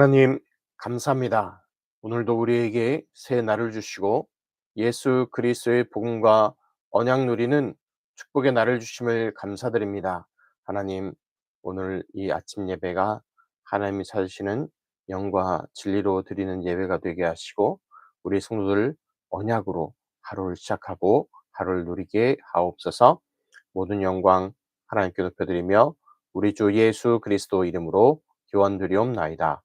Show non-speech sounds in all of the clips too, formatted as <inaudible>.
하나님, 감사합니다. 오늘도 우리에게 새 날을 주시고 예수 그리스도의 복음과 언약 누리는 축복의 날을 주심을 감사드립니다. 하나님, 오늘 이 아침 예배가 하나님이 찾으시는 영과 진리로 드리는 예배가 되게 하시고 우리 성도들 언약으로 하루를 시작하고 하루를 누리게 하옵소서 모든 영광 하나님께 높여드리며 우리 주 예수 그리스도 이름으로 기원드리옵나이다.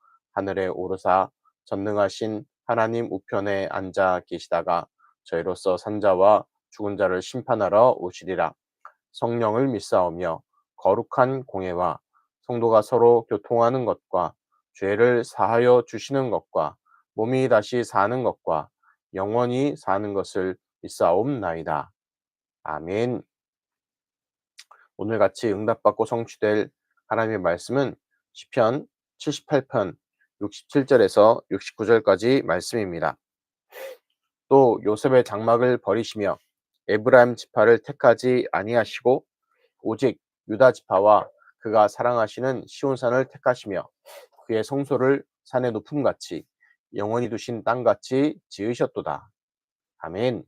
하늘에 오르사 전능하신 하나님 우편에 앉아 계시다가 저희로서 산자와 죽은 자를 심판하러 오시리라. 성령을 믿사오며 거룩한 공예와 성도가 서로 교통하는 것과 죄를 사하여 주시는 것과 몸이 다시 사는 것과 영원히 사는 것을 믿사옵나이다. 아멘. 오늘 같이 응답받고 성취될 하나님의 말씀은 시편 78편 67절에서 69절까지 말씀입니다. 또 요셉의 장막을 버리시며 에브라임 지파를 택하지 아니하시고 오직 유다 지파와 그가 사랑하시는 시온산을 택하시며 그의 성소를 산의 높음 같이 영원히 두신 땅 같이 지으셨도다. 아멘.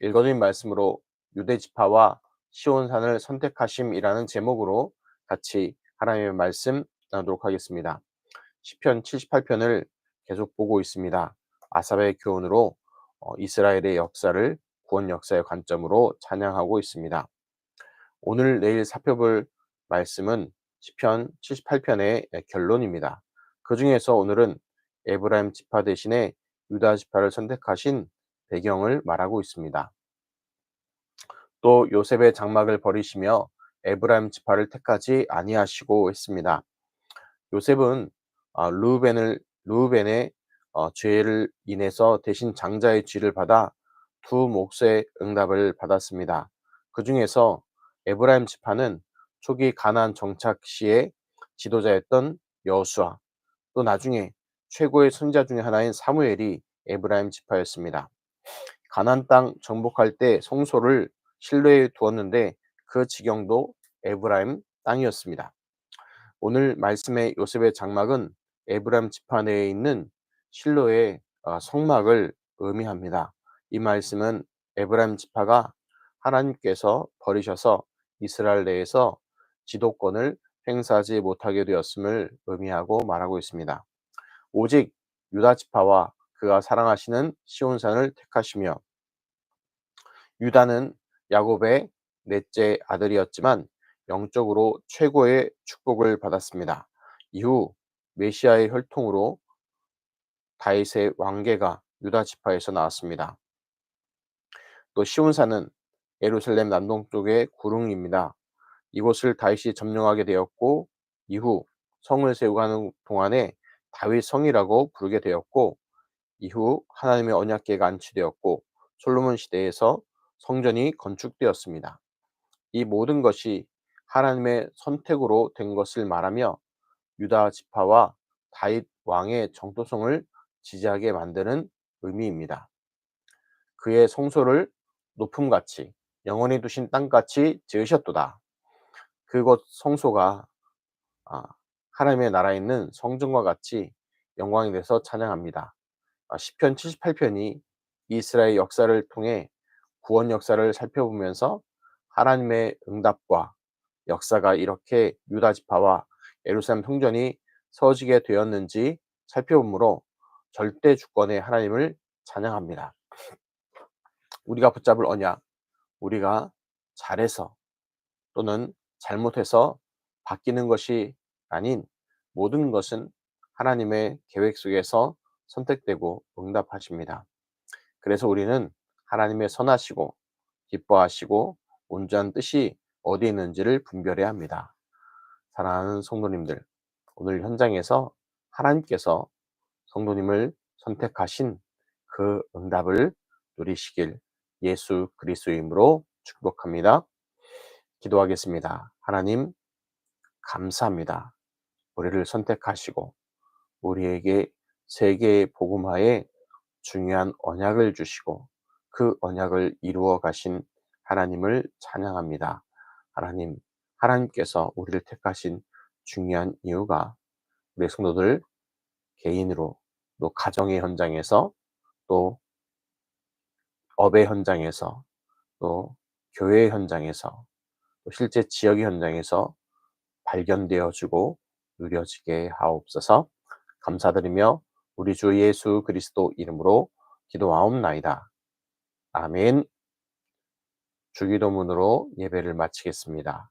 읽어드린 말씀으로 유대 지파와 시온산을 선택하심이라는 제목으로 같이 하나님의 말씀 나누도록 하겠습니다. 시편 78편을 계속 보고 있습니다. 아삽의 교훈으로 어, 이스라엘의 역사를 구원 역사의 관점으로 찬양하고 있습니다. 오늘 내일 살펴볼 말씀은 시편 78편의 결론입니다. 그 중에서 오늘은 에브라임 지파 대신에 유다 지파를 선택하신 배경을 말하고 있습니다. 또 요셉의 장막을 버리시며 에브라임 지파를 택하지 아니하시고 했습니다. 요셉은 어, 루벤을 루벤의 어, 죄를 인해서 대신 장자의 쥐를 받아 두 몫의 응답을 받았습니다. 그 중에서 에브라임 지파는 초기 가난 정착 시의 지도자였던 여수아, 또 나중에 최고의 선자 중의 하나인 사무엘이 에브라임 지파였습니다. 가난 땅 정복할 때 성소를 실내에 두었는데 그 지경도 에브라임 땅이었습니다. 오늘 말씀의 요셉의 장막은 에브라임 지파 내에 있는 실로의 어, 성막을 의미합니다. 이 말씀은 에브라임 지파가 하나님께서 버리셔서 이스라엘 내에서 지도권을 행사하지 못하게 되었음을 의미하고 말하고 있습니다. 오직 유다 지파와 그가 사랑하시는 시온산을 택하시며 유다는 야곱의 넷째 아들이었지만 영적으로 최고의 축복을 받았습니다. 이후 메시아의 혈통으로 다윗의 왕계가 유다 지파에서 나왔습니다. 또 시온산은 예루살렘 남동쪽의 구릉입니다. 이곳을 다윗이 점령하게 되었고 이후 성을 세우가는 동안에 다윗 성이라고 부르게 되었고 이후 하나님의 언약궤가 안치되었고 솔로몬 시대에서 성전이 건축되었습니다. 이 모든 것이 하나님의 선택으로 된 것을 말하며 유다 지파와 다윗 왕의 정도성을 지지하게 만드는 의미입니다. 그의 성소를 높음같이 영원히 두신 땅같이 지으셨도다. 그곳 성소가 아, 하나님의 나라에 있는 성전과 같이 영광이 돼서 찬양합니다. 아, 시편 78편이 이스라엘 역사를 통해 구원 역사를 살펴보면서 하나님의 응답과 역사가 이렇게 유다 지파와 예루살렘 성전이 서지게 되었는지 살펴보므로 절대 주권의 하나님을 찬양합니다. 우리가 붙잡을 언약, 우리가 잘해서 또는 잘못해서 바뀌는 것이 아닌 모든 것은 하나님의 계획 속에서 선택되고 응답하십니다. 그래서 우리는 하나님의 선하시고 기뻐하시고 온전한 뜻이 어디 있는지를 분별해야 합니다. 사랑하는 성도님들, 오늘 현장에서 하나님께서 성도님을 선택하신 그 응답을 누리시길 예수 그리스도의 이름으로 축복합니다. 기도하겠습니다. 하나님 감사합니다. 우리를 선택하시고 우리에게 세계의 복음화에 중요한 언약을 주시고 그 언약을 이루어 가신 하나님을 찬양합니다. 하나님, 하나님께서 우리를 택하신 중요한 이유가 우리 성도들 개인으로 또 가정의 현장에서 또 업의 현장에서 또 교회 현장에서 또 실제 지역의 현장에서 발견되어지고 누려지게 하옵소서 감사드리며 우리 주 예수 그리스도 이름으로 기도하옵나이다. 아멘. 주기도문으로 예배를 마치겠습니다.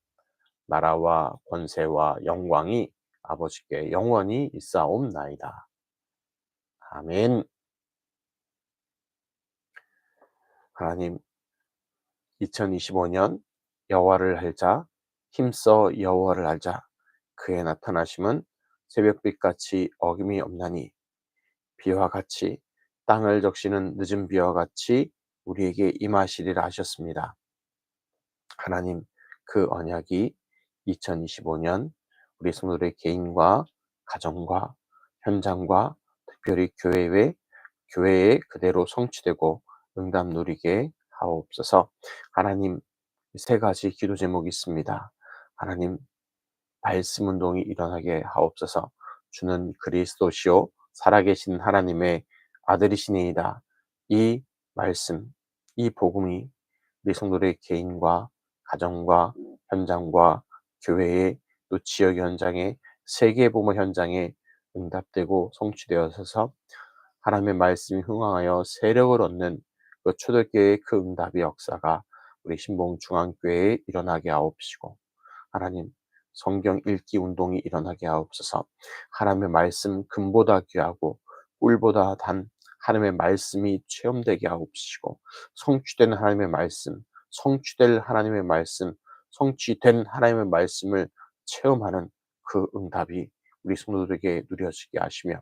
나라와 권세와 영광이 아버지께 영원히 있사옵나이다. 아멘. 하나님 2025년 여호와를 알자 힘써 여호와를 알자 그의 나타나심은 새벽빛같이 어김이 없나니 비와 같이 땅을 적시는 늦은 비와 같이 우리에게 임하시리라 하셨습니다. 하나님 그 언약이 2025년 우리 성도들의 개인과 가정과 현장과 특별히 교회에 교회에 그대로 성취되고 응답 누리게 하옵소서. 하나님 세 가지 기도 제목이 있습니다. 하나님 말씀 운동이 일어나게 하옵소서. 주는 그리스도시요 살아계신 하나님의 아들이시니이다. 이 말씀, 이 복음이 우리 성도의 개인과 가정과 현장과 교회의 또 지역 현장에 세계 부모 현장에 응답되고 성취되어서 하나님의 말씀이 흥황하여 세력을 얻는 그 초대교회의 그 응답의 역사가 우리 신봉 중앙교회에 일어나게 하옵시고 하나님 성경 읽기 운동이 일어나게 하옵소서. 하나님의 말씀 금보다 귀하고 꿀보다 단 하나님의 말씀이 체험되게 하옵시고 성취된 하나님의 말씀 성취될 하나님의 말씀 성취된 하나님의 말씀을 체험하는 그 응답이 우리 성도들에게 누려지게 하시며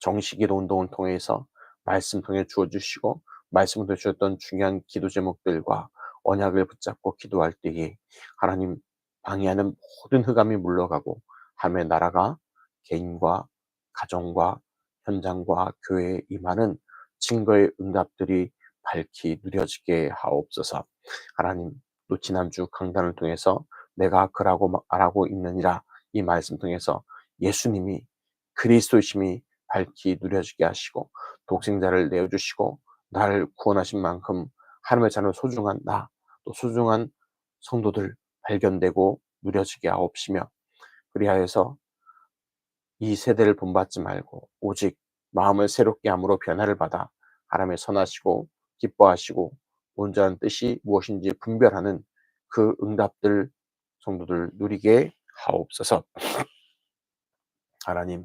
정식기도 운동을 통해서 말씀 통해 주어주시고 말씀을 통해 주셨던 중요한 기도 제목들과 언약을 붙잡고 기도할 때에 하나님 방해하는 모든 흑암이 물러가고 하나님의 나라가 개인과 가정과 현장과 교회에 임하는 증거의 응답들이 밝히 누려지게 하옵소서. 하나님 또 지난주 강단을 통해서 내가 그라고 말하고 있느니라 이 말씀 통해서 예수님이 그리스도심이 밝히 누려지게 하시고 독생자를 내어주시고 나를 구원하신 만큼 하나님의 자녀 소중한 나 또 소중한 성도들 발견되고 누려지게 하옵시며 그리하여서 이 세대를 본받지 말고 오직 마음을 새롭게 함으로 변화를 받아 하나님의 선하시고 기뻐하시고 온전한 뜻이 무엇인지 분별하는 그 응답들 성도들 누리게 하옵소서. 하나님,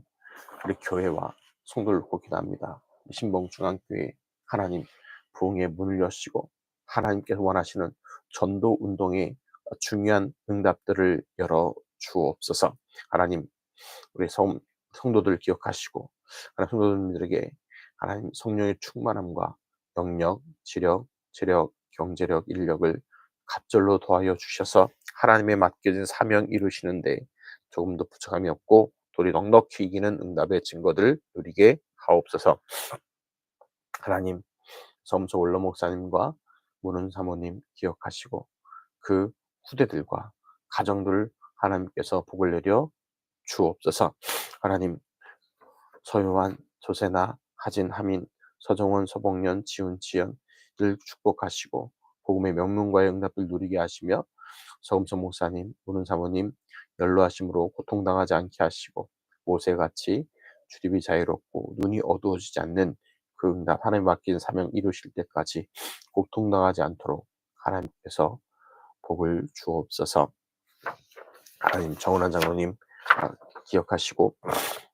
우리 교회와 성도를 고기도합니다. 신봉중앙교회 하나님 부흥의 문을 여시고 하나님께서 원하시는 전도 운동의 중요한 응답들을 열어 주옵소서. 하나님, 우리 성, 성도들 기억하시고 하나님 성도들에게 하나님 성령의 충만함과 영력, 지력, 재력, 경제력, 인력을 갑절로 도하여 주셔서 하나님의 맡겨진 사명 이루시는데 조금 더 부족함이 없고 돌이 넉넉히 이기는 응답의 증거들 누리게 하옵소서. 하나님, 점소 원로 목사님과 문은 사모님 기억하시고 그 후대들과 가정들 하나님께서 복을 내려 주옵소서. 하나님, 서요한, 조세나, 하진, 하민, 서정원, 서복년, 지훈, 지연 을 축복하시고 복음의 명문과의 응답을 누리게 하시며 서금성 목사님, 문은 사모님 연로하심으로 고통당하지 않게 하시고 모세같이 출입이 자유롭고 눈이 어두워지지 않는 그 응답 하나님 맡긴 사명 이루실 때까지 고통당하지 않도록 하나님께서 복을 주옵소서. 하나님 정은환 장로님 아, 기억하시고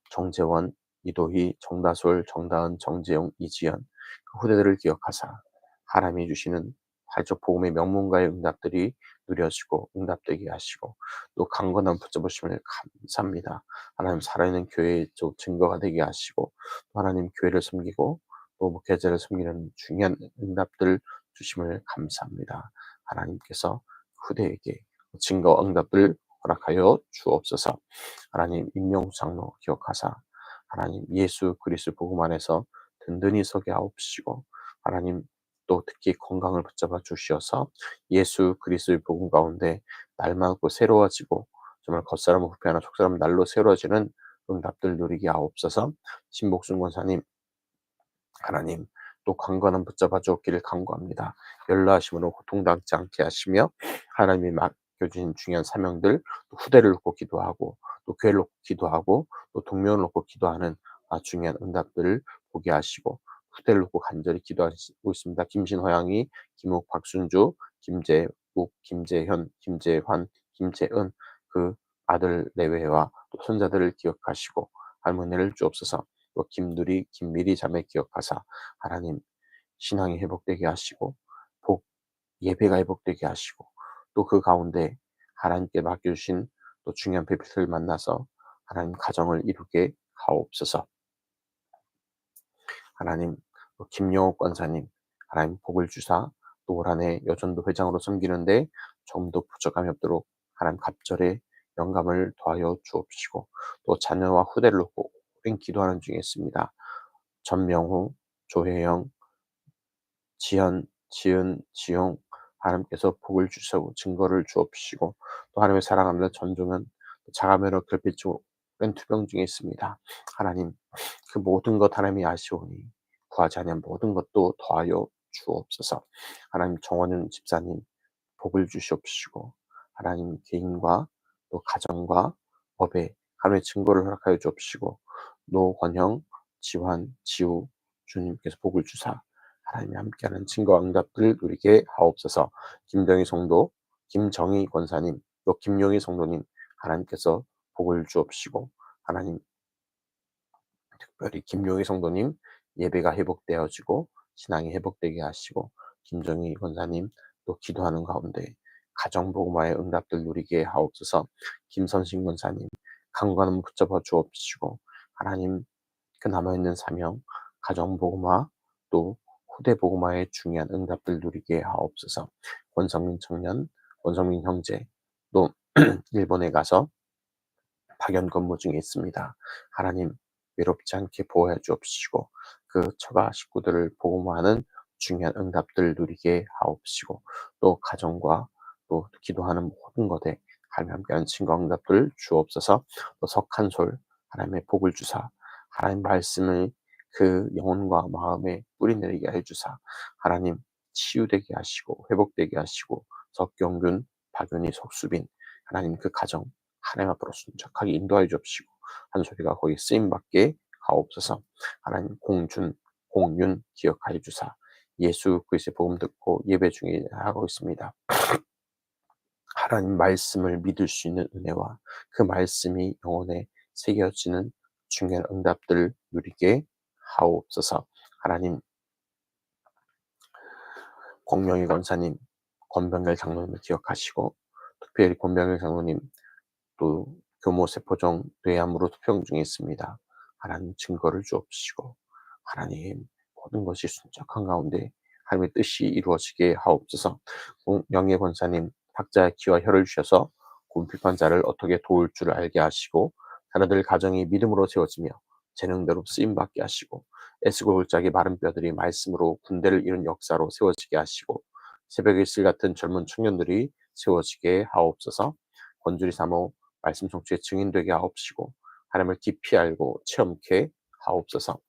정재원, 이도희, 정다솔, 정다은, 정재용, 이지연 그 후대들을 기억하사 하나님이 주시는 활적 복음의 명문가의 응답들이 누려지고 응답되게 하시고 또 강건한 붙잡으심을 감사합니다. 하나님 살아있는 교회의 증거가 되게 하시고 또 하나님 교회를 섬기고 또 목회자를 섬기는 중요한 응답들 주심을 감사합니다. 하나님께서 후대에게 증거 응답을 허락하여 주옵소서. 하나님 임명수 장로 기억하사 하나님 예수 그리스도 복음 안에서 든든히 서게 하옵시고 하나님 또 특히 건강을 붙잡아 주시어서 예수 그리스도의 복음 가운데 날마고 새로워지고 정말 겉사람은 후패하나 속사람은 날로 새로워지는 응답들 누리게 하옵소서 신복순 권사님 하나님 또 강건한 붙잡아 주옵기를 간구합니다. 연로하심으로 고통당치 않게 하시며 하나님이 맡겨주신 중요한 사명들 후대를 놓고 기도하고 또 교회를 놓고 기도하고 또 동료를 놓고 기도하는 아, 중요한 응답들을 보게 하시고 후대를 놓고 간절히 기도하고 있습니다. 김신화양이, 김욱, 박순주, 김재욱, 김재현, 김재환, 김재은 그 아들 내외와 또 손자들을 기억하시고 할머니를 주옵소서. 또 김두리, 김미리 자매 기억하사 하나님 신앙이 회복되게 하시고 복 예배가 회복되게 하시고 또 그 가운데 하나님께 맡겨주신 또 중요한 배필을 만나서 하나님 가정을 이루게 하옵소서. 하나님 김용옥 권사님 하나님 복을 주사 또 올 한해 여전도 회장으로 섬기는데 좀더 부족함이 없도록 하나님 갑절에 영감을 더하여 주옵시고 또 자녀와 후대를 놓고 오랜 기도하는 중에 있습니다. 전명후, 조혜영, 지연, 지은, 지용 하나님께서 복을 주시고 증거를 주옵시고 또 하나님의 사랑하는 전종은 자가면허 결핍증 오랜 투병 중에 있습니다. 하나님 그 모든 것 하나님이 아시오니 구하지 아니한 모든 것도 더하여 주옵소서. 하나님 정원은 집사님 복을 주시옵시고 하나님 개인과 또 가정과 법에 하나님의 증거를 허락하여 주옵시고 노권형, 지환, 지우 주님께서 복을 주사 하나님이 함께하는 증거와 응답들 누리게 하옵소서. 김정희 성도, 김정희 권사님, 또 김용희 성도님 하나님께서 복을 주옵시고 하나님 특별히 김용희 성도님 예배가 회복되어지고 신앙이 회복되게 하시고 김정희 권사님 또 기도하는 가운데 가정복음화의 응답들 누리게 하옵소서 김선신 권사님 강관은 붙잡아 주옵시고 하나님 그 남아있는 사명 가정복음화 또 후대복음화의 중요한 응답들 누리게 하옵소서 권성민 청년 권성민 형제 또 <clears throat> 일본에 가서 파견 근무 중에 있습니다. 하나님 외롭지 않게 보호해 주옵시고 그 처가 식구들을 복음화하는 중요한 응답들 누리게 하옵시고 또 가정과 또 기도하는 모든 것에 하나님 함께하는 친구 응답들 주옵소서. 또 석한 솔 하나님의 복을 주사 하나님 말씀을 그 영혼과 마음에 뿌리내리게 해주사 하나님 치유되게 하시고 회복되게 하시고 석경균 박윤희 석수빈 하나님 그 가정 하나님 앞으로 순적하게 인도하여 주옵시고 한 소리가 거기 쓰임 받게 하옵소서. 하나님 공준, 공윤 기억하여 주사. 예수 그리스도의 복음 듣고 예배 중에 하고 있습니다. <clears throat> 하나님 말씀을 믿을 수 있는 은혜와 그 말씀이 영혼에 새겨지는 중요한 응답들을 누리게 하옵소서. 하나님 공명희 권사님, 권병열 장로님을 기억하시고 특별히 권병열 장로님 또 교모 세포종 뇌암으로 투병 중에 있습니다. 하나님 증거를 주옵시고 하나님 모든 것이 순적한 가운데 하나님의 뜻이 이루어지게 하옵소서. 영예 권사님 각자의 귀와 혀를 주셔서 곤필환자를 어떻게 도울 줄 알게 하시고 하나들 가정이 믿음으로 세워지며 재능대로 쓰임 받게 하시고 애쓰고 골짜기 마른 뼈들이 말씀으로 군대를 이룬 역사로 세워지게 하시고 새벽의 실 같은 젊은 청년들이 세워지게 하옵소서. 권주리 사모 말씀 성취의 증인되게 하옵시고 하나님을 깊이 알고 체험케 하옵소서.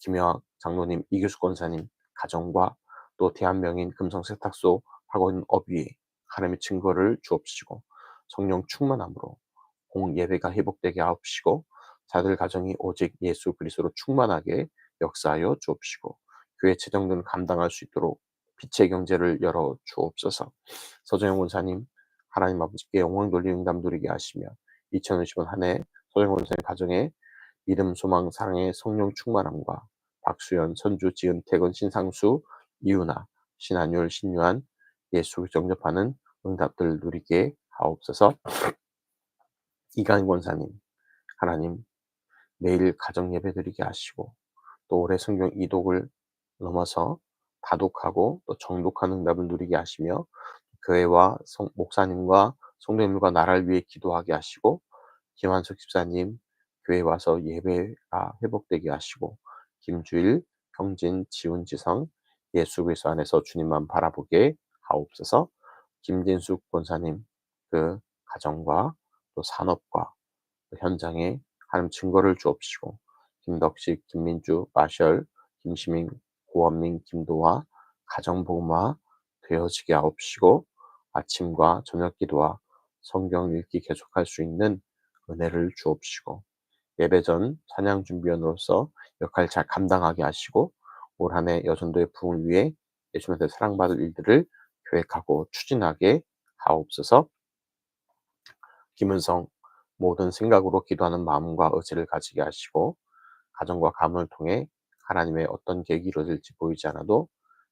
김영학 장로님, 이규수 권사님 가정과 또 대한명인 금성 세탁소 하고 있는 업 위에 하나님의 증거를 주옵시고 성령 충만함으로 공 예배가 회복되게 하옵시고 자들 가정이 오직 예수 그리스도로 충만하게 역사하여 주옵시고 교회 재정들은 감당할 수 있도록 빛의 경제를 열어 주옵소서. 서정영 원사님 하나님 아버지께 영광 돌리 응답 누리게 하시며 2050년 한해 서정영 원사님 가정에 믿음, 소망, 사랑의 성령 충만함과 박수연, 선주, 지은, 태근, 신상수, 이윤아, 신한율, 신유한, 예수 정접하는 응답들 누리게 하옵소서. 이강 권사님, 하나님 매일 가정 예배 드리게 하시고 또 올해 성경 이독을 넘어서 다독하고 또 정독하는 응답을 누리게 하시며 교회와 성, 목사님과 성도님과 나라를 위해 기도하게 하시고 김한석 집사님 교회 와서 예배가 회복되게 하시고 김주일, 경진, 지훈지성 예수 그리스도 안에서 주님만 바라보게 하옵소서. 김진숙 권사님 그 가정과 또 산업과 또 현장에 하나님 증거를 주옵시고 김덕식, 김민주, 마셜, 김시민, 고원민, 김도화 가정복음화 되어지게 하옵시고 아침과 저녁 기도와 성경 읽기 계속할 수 있는 은혜를 주옵시고 예배 전 찬양 준비원으로서 역할 잘 감당하게 하시고 올 한해 여전도의 부흥을 위해 예수님한테 사랑받을 일들을 계획하고 추진하게 하옵소서. 김은성 모든 생각으로 기도하는 마음과 의지를 가지게 하시고 가정과 가문을 통해 하나님의 어떤 계획이 이루어질지 보이지 않아도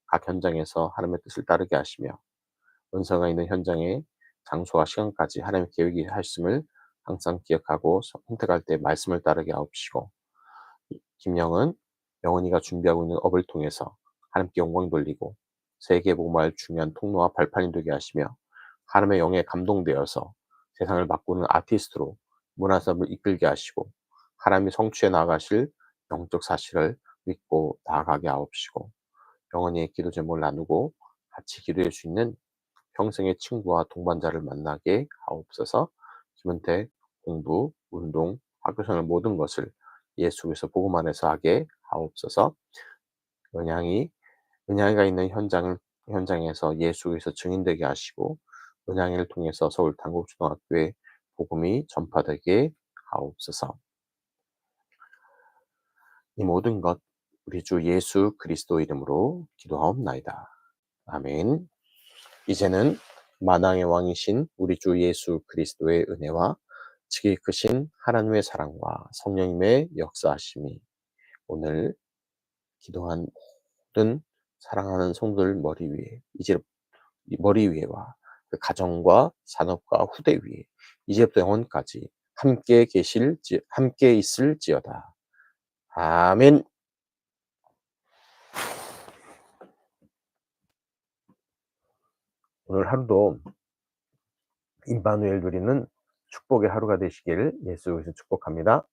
각 현장에서 하나님의 뜻을 따르게 하시며 은서가 있는 현장에 장소와 시간까지 하나님의 계획이 하심을 항상 기억하고 선택할 때 말씀을 따르게 하옵시고 김영은 영원히가 준비하고 있는 업을 통해서 하나님께 영광 돌리고 세계 복음화의 중요한 통로와 발판이 되게 하시며 하나님의 영에 감동되어서 세상을 바꾸는 아티스트로 문화사업을 이끌게 하시고 하나님이 성취해 나가실 영적 사실을 믿고 나아가게 하옵시고 영원히 기도 제목을 나누고 같이 기도할 수 있는 평생의 친구와 동반자를 만나게 하옵소서 김은태 공부, 운동, 학교생활 모든 것을 예수에서 복음 안에서 하게 하옵소서 은양이 은양이가 있는 현장을 현장에서 예수에서 증인되게 하시고 은양이를 통해서 서울 단국초등학교에 복음이 전파되게 하옵소서. 이 모든 것 우리 주 예수 그리스도 이름으로 기도하옵나이다. 아멘. 이제는 만왕의 왕이신 우리 주 예수 그리스도의 은혜와 지기 크신 하나님의 사랑과 성령님의 역사하심이 오늘 기도한 모든 사랑하는 성도들 머리 위에 이제 머리 위에와 그 가정과 산업과 후대 위에 이제부터 영원까지 함께 계실지 함께 있을지어다. 아멘. 오늘 하루도 임마누엘 누리는 축복의 하루가 되시기를 예수 그리스도 축복합니다.